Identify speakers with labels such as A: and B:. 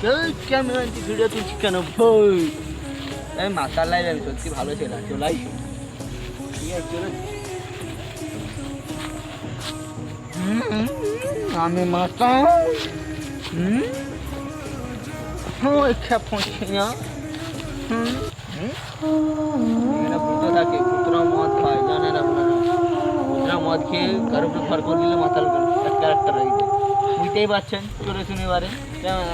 A: কেউ camera video তুলছি কেন ভই আমি মাথার লাইভ আমি ভালো ছিলাম চলাই হুম, আমি মাথা হুম। ওই খেপছি না। হুম। হুম। মদ খেয়ে কারও উপরে ঘর করে দিলে মাথার উপর এক ক্যারেক্টার হয়ে যায় বুঝতেই পারছেন চলে শুনে এবারে কেমন